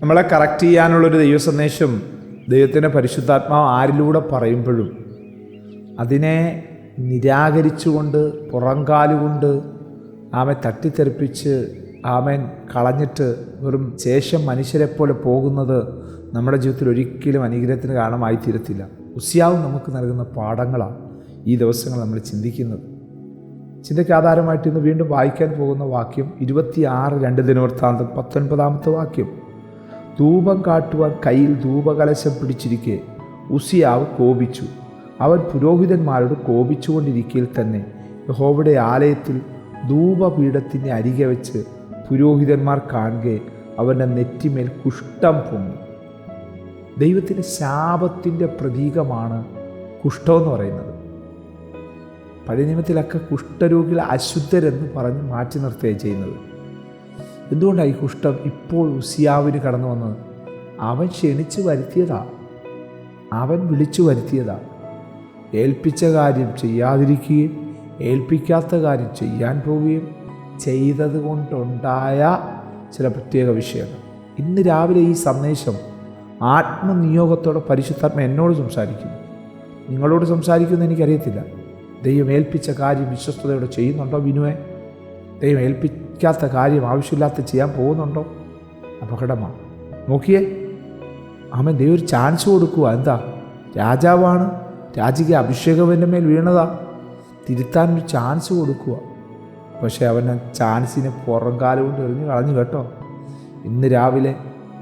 നമ്മളെ കറക്റ്റ് ചെയ്യാനുള്ളൊരു ദൈവ സന്ദേശം ദൈവത്തിന്റെ പരിശുദ്ധാത്മാവ് ആരിലൂടെ പറയുമ്പോഴും അതിനെ നിരാകരിച്ചുകൊണ്ട് പുറംകാലുകൊണ്ട് ആമെ തട്ടിത്തെറിപ്പിച്ച് ആമേൻ കളഞ്ഞിട്ട് വെറും ശേഷം മനുഷ്യരെ പോലെ പോകുന്നത് നമ്മുടെ ജീവിതത്തിൽ ഒരിക്കലും അനുഗ്രഹത്തിന് കാരണമായി തീരത്തില്ല. ഉസ്യാവ് നമുക്ക് നൽകുന്ന പാഠങ്ങളാണ് ഈ ദിവസങ്ങൾ നമ്മൾ ചിന്തിക്കുന്നത്. ചിന്തയ്ക്ക് ആധാരമായിട്ട് ഇന്ന് വീണ്ടും വായിക്കാൻ പോകുന്ന വാക്യം ഇരുപത്തിയാറ് രണ്ട് ദിനവൃത്താന്തം പത്തൊൻപതാമത്തെ വാക്യം. ധൂപം കാട്ടുവാൻ കയ്യിൽ ധൂപകലശം പിടിച്ചിരിക്കെ. ഉസിയാവ് കോപിച്ചു. അവൻ പുരോഹിതന്മാരോട് കോപിച്ചുകൊണ്ടിരിക്കയിൽ തന്നെ യഹോവയുടെ ആലയത്തിൽ ധൂപപീഠത്തിന്റെ അരികെ വെച്ച് പുരോഹിതന്മാർ കാണുകെ അവന്റെ നെറ്റിമേൽ കുഷ്ഠം പൊങ്ങി. ദൈവത്തിന്റെ ശാപത്തിന്റെ പ്രതീകമാണ് കുഷ്ഠമെന്ന് പറയുന്നത്. പഴയ നിയമത്തിലൊക്കെ കുഷ്ഠരോഗികൾ അശുദ്ധരെന്ന് പറഞ്ഞ് മാറ്റി നിർത്തുകയാണ് ചെയ്യുന്നത്. എന്തുകൊണ്ടാണ് ഈ കുഷ്ഠം ഇപ്പോൾ ഉസിയാവിന് കടന്നു വന്നത്? അവൻ ക്ഷണിച്ചു വരുത്തിയതാ. അവൻ വിളിച്ചു വരുത്തിയതാ. ഏൽപ്പിച്ച കാര്യം ചെയ്യാതിരിക്കുകയും ഏൽപ്പിക്കാത്ത കാര്യം ചെയ്യാൻ പോവുകയും ചെയ്തത് കൊണ്ടുണ്ടായ ചില പ്രത്യേക വിഷയങ്ങൾ. ഇന്ന് രാവിലെ ഈ സന്ദേശം ആത്മനിയോഗത്തോടെ പരിശുദ്ധാത്മ എന്നോട് സംസാരിക്കുന്നു. നിങ്ങളോട് സംസാരിക്കുമെന്ന് എനിക്കറിയത്തില്ല. ദൈവം ഏൽപ്പിച്ച കാര്യം വിശ്വസ്തയോടെ ചെയ്യുന്നുണ്ടോ വിനുവേ? ദൈവം ഏൽപ്പിക്കാത്ത കാര്യം ആവശ്യമില്ലാത്ത ചെയ്യാൻ പോകുന്നുണ്ടോ? അപകടമാണ് നോക്കിയേ. അവൻ ദൈവം ഒരു ചാൻസ് കൊടുക്കുക എന്താ? രാജാവാണ്. രാജിക അഭിഷേകവന്റെ മേൽ വീണതാ. തിരുത്താൻ ഒരു ചാൻസ് കൊടുക്കുക പക്ഷേ അവൻ ആ ചാൻസിനെ കൊണ്ട് എറിഞ്ഞു കളഞ്ഞു കേട്ടോ. ഇന്ന് രാവിലെ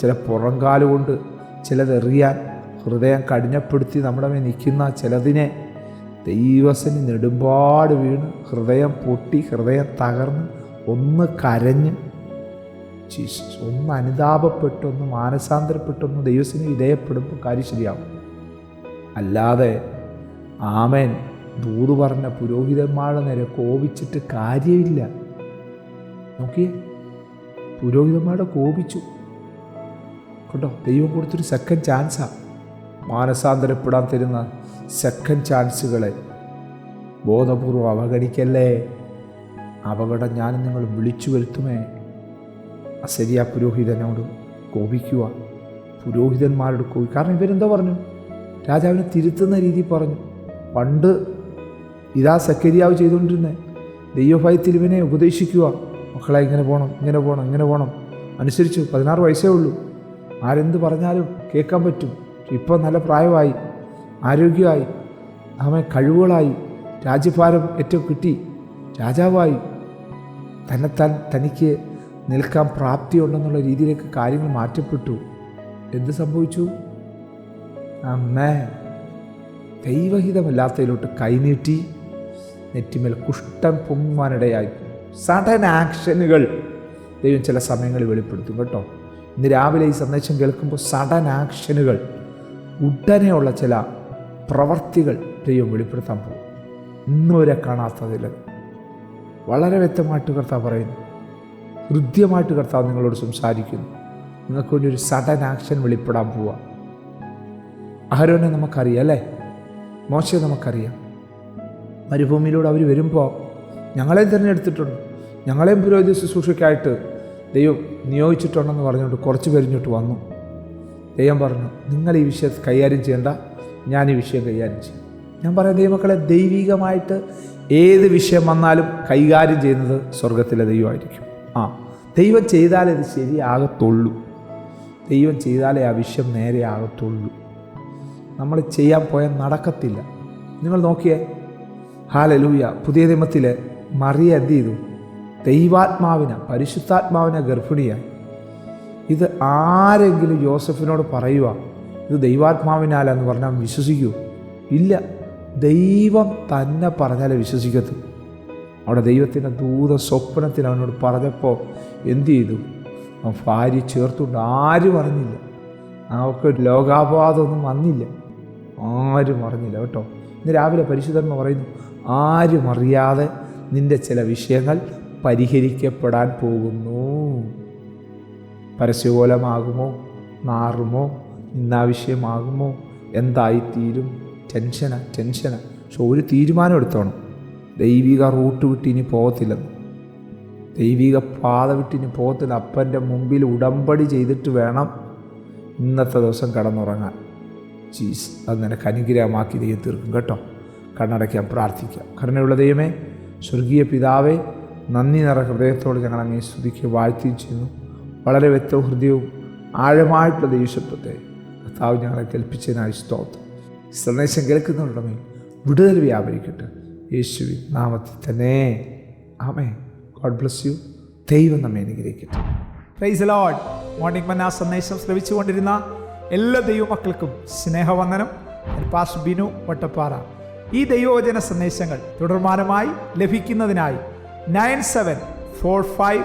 ചില പുറംകാലം കൊണ്ട് ചിലതെറിയാൻ ഹൃദയം കഠിനപ്പെടുത്തി നമ്മുടെ മേൽ നിൽക്കുന്ന ചിലതിനെ ദൈവസന് നെടുമ്പാട് വീണ് ഹൃദയം പൊട്ടി ഹൃദയം തകർന്ന് ഒന്ന് കരഞ്ഞ് ഒന്ന് അനുതാപപ്പെട്ടൊന്ന് മാനസാന്തരപ്പെട്ടൊന്ന് ദൈവസിന് വിധേയപ്പെടുമ്പോൾ കാര്യം ശരിയാവും. അല്ലാതെ ആമേൻ ദൂത് പറഞ്ഞ പുരോഹിതന്മാരുടെ നേരെ കോപിച്ചിട്ട് കാര്യമില്ല. നോക്കിയേ പുരോഹിതന്മാരുടെ കോപിച്ചു. കേട്ടോ ദൈവം കൊടുത്തൊരു സെക്കൻഡ് ചാൻസാണ് മാനസാന്തരപ്പെടാൻ തരുന്ന സെക്കൻഡ് ചാൻസുകളെ ബോധപൂർവം അവഗണിക്കല്ലേ? അപകടം ഞാൻ നിങ്ങൾ വിളിച്ചു വരുത്തുമേ? അസരിയ പുരോഹിതനോട് കോപിക്കുക. പുരോഹിതന്മാരോട് കോപി കാരണം ഇവരെന്താ പറഞ്ഞു? രാജാവിനെ തിരുത്തുന്ന രീതി പറഞ്ഞു. പണ്ട് ഇതാ സക്കരിയാവ് ചെയ്തുകൊണ്ടിരുന്നേ. ദൈവഭയത്തിൽ ഇവനെ ഉപദേശിക്കുക. മക്കളെ ഇങ്ങനെ പോകണം ഇങ്ങനെ പോകണം ഇങ്ങനെ പോകണം അനുസരിച്ച് പതിനാറ് വയസ്സേ ഉള്ളൂ. ആരെന്ത് പറഞ്ഞാലും കേൾക്കാൻ പറ്റും. ഇപ്പം നല്ല പ്രായമായി ആരോഗ്യമായി അവൻ കഴിവുകളായി രാജ്യഭാരം ഏറ്റവും കിട്ടി രാജാവായി. തന്നെത്താൻ തനിക്ക് നിൽക്കാൻ പ്രാപ്തിയുണ്ടെന്നുള്ള രീതിയിലേക്ക് കാര്യങ്ങൾ മാറ്റപ്പെട്ടു. എന്ത് സംഭവിച്ചു? അമ്മേ ദൈവഹിതമില്ലാത്തതിലോട്ട് കൈനീട്ടി നെറ്റിമേൽ കുഷ്ഠം പൊങ്ങുവാനിടയായി. സഡൻ ആക്ഷനുകൾ ദൈവം ചില സമയങ്ങളിൽ വെളിപ്പെടുത്തും കേട്ടോ. ഇന്ന് രാവിലെ ഈ സന്ദേശം കേൾക്കുമ്പോൾ സഡൻ ആക്ഷനുകൾ. ഉടനെയുള്ള ചില പ്രവർത്തികൾ ദൈവം വെളിപ്പെടുത്താൻ പോകും. ഇന്നുവരെ കാണാത്തതിൽ. വളരെ വ്യക്തമായിട്ട് കർത്താവ് പറയുന്നു. ഹൃദ്യമായിട്ട് കർത്താവ് നിങ്ങളോട് സംസാരിക്കുന്നു. നിങ്ങൾക്ക് വേണ്ടി ഒരു സഡൻ ആക്ഷൻ വെളിപ്പെടാൻ പോവുക അഹരോനെ നമുക്കറിയാം അല്ലേ? മോശയെ നമുക്കറിയാം. മരുഭൂമിയിലൂടെ അവർ വരുമ്പോൾ ഞങ്ങളെയും തിരഞ്ഞെടുത്തിട്ടുണ്ട്. ഞങ്ങളെയും പുരോഹിത ശുശ്രൂഷയ്ക്കായിട്ട് ദൈവം നിയോഗിച്ചിട്ടുണ്ടെന്ന് പറഞ്ഞുകൊണ്ട് കുറച്ച് പേരിഞ്ഞിട്ട് വന്നു. ദൈവം പറഞ്ഞു നിങ്ങൾ ഈ വിഷയം കൈകാര്യം ചെയ്യേണ്ട ഞാൻ ഈ വിഷയം കൈകാര്യം ചെയ്യും. ഞാൻ പറയാം ദൈവമക്കളെ ദൈവികമായിട്ട് ഏത് വിഷയം വന്നാലും കൈകാര്യം ചെയ്യുന്നത് സ്വർഗത്തിലെ ദൈവമായിരിക്കും. ആ ദൈവം ചെയ്താലേ ഇത് ശരിയാകത്തുള്ളൂ. ദൈവം ചെയ്താലേ ആ വിഷയം നേരെ ആകത്തുള്ളൂ. നമ്മൾ ചെയ്യാൻ പോയാൽ നടക്കത്തില്ല. നിങ്ങൾ നോക്കിയേ ഹാലലൂയ പുതിയ നിയമത്തിൽ മറിയ എന്ത് ചെയ്തു? ദൈവാത്മാവിനെ പരിശുദ്ധാത്മാവിനെ ഗർഭിണിയായി. ഇത് ആരെങ്കിലും യോസഫിനോട് പറയുക ഇത് ദൈവാത്മാവിനാലെന്ന് പറഞ്ഞാൽ വിശ്വസിക്കൂ. ഇല്ല ദൈവം തന്നെ പറഞ്ഞാലേ വിശ്വസിക്കത്തു. അവിടെ ദൈവത്തിന്റെ ദൂത സ്വപ്നത്തിൽ അവനോട് പറഞ്ഞപ്പോൾ എന്ത് ചെയ്തു? അവൻ ഭാര്യ ചേർത്തുകൊണ്ട് ആരും അറിഞ്ഞില്ല. അവർക്ക് ലോകാപാതമൊന്നും വന്നില്ല. ആരും അറിഞ്ഞില്ല കേട്ടോ. ഇന്ന് രാവിലെ പരിശുദ്ധന്മ പറയുന്നു ആരും അറിയാതെ നിന്റെ ചില വിഷയങ്ങൾ പരിഹരിക്കപ്പെടാൻ പോകുന്നു. പരസ്യകോലമാകുമോ? നാറുമോ ഇന്നാവശ്യമാകുമോ? എന്തായിത്തീരും? ടെൻഷന ടെൻഷന. പക്ഷെ ഒരു തീരുമാനം എടുത്തോണം. ദൈവിക റൂട്ട് വിട്ട് ഇനി പോകത്തില്ലെന്ന്. ദൈവിക പാത വിട്ട് ഇനി പോകത്തില്ല. അപ്പന്റെ മുമ്പിൽ ഉടമ്പടി ചെയ്തിട്ട് വേണം ഇന്നത്തെ ദിവസം കടന്നുറങ്ങാൻ. ജീസ് അത് നിനക്ക് അനുഗ്രഹമാക്കി ദൈവം തീർക്കും കേട്ടോ. കണ്ണടയ്ക്കാൻ പ്രാർത്ഥിക്കാം. കരുണയുള്ള ദൈവമേ സ്വർഗീയ പിതാവേ നന്ദി നിറ ഹൃദയത്തോട് ഞങ്ങൾ അങ്ങനെ സ്തുതിക്ക് വാഴ്ത്തി ചെയ്യുന്നു. വളരെ വ്യക്തവും ഹൃദയവും ആഴമായിട്ടുള്ള ദേശത്വത്തെ കർത്താവ് ഞങ്ങളെ കൽപ്പിച്ചതിനായി സ്തോത്രം. സന്ദേശം കേൾക്കുന്നവരുടെ വിടുതൽ വ്യാപരിക്കട്ടെ. യേശുവിൻ നാമത്തിൽ തന്നെ. ആമേ ഗോഡ് ബ്ലസ് യു. ദൈവം നമ്മെ അനുഗ്രഹിക്കട്ടെ. പ്രൈസ് ലോഡ് മോർണിംഗ് മന്ന സന്ദേശം ശ്രവിച്ചുകൊണ്ടിരുന്ന എല്ലാ ദൈവമക്കൾക്കും സ്നേഹവന്ദനം. പാസ് ബിനു വട്ടപ്പാറ. ഈ ദൈവവചന സന്ദേശങ്ങൾ തുടർമാനമായി ലഭിക്കുന്നതിനായി nine seven four five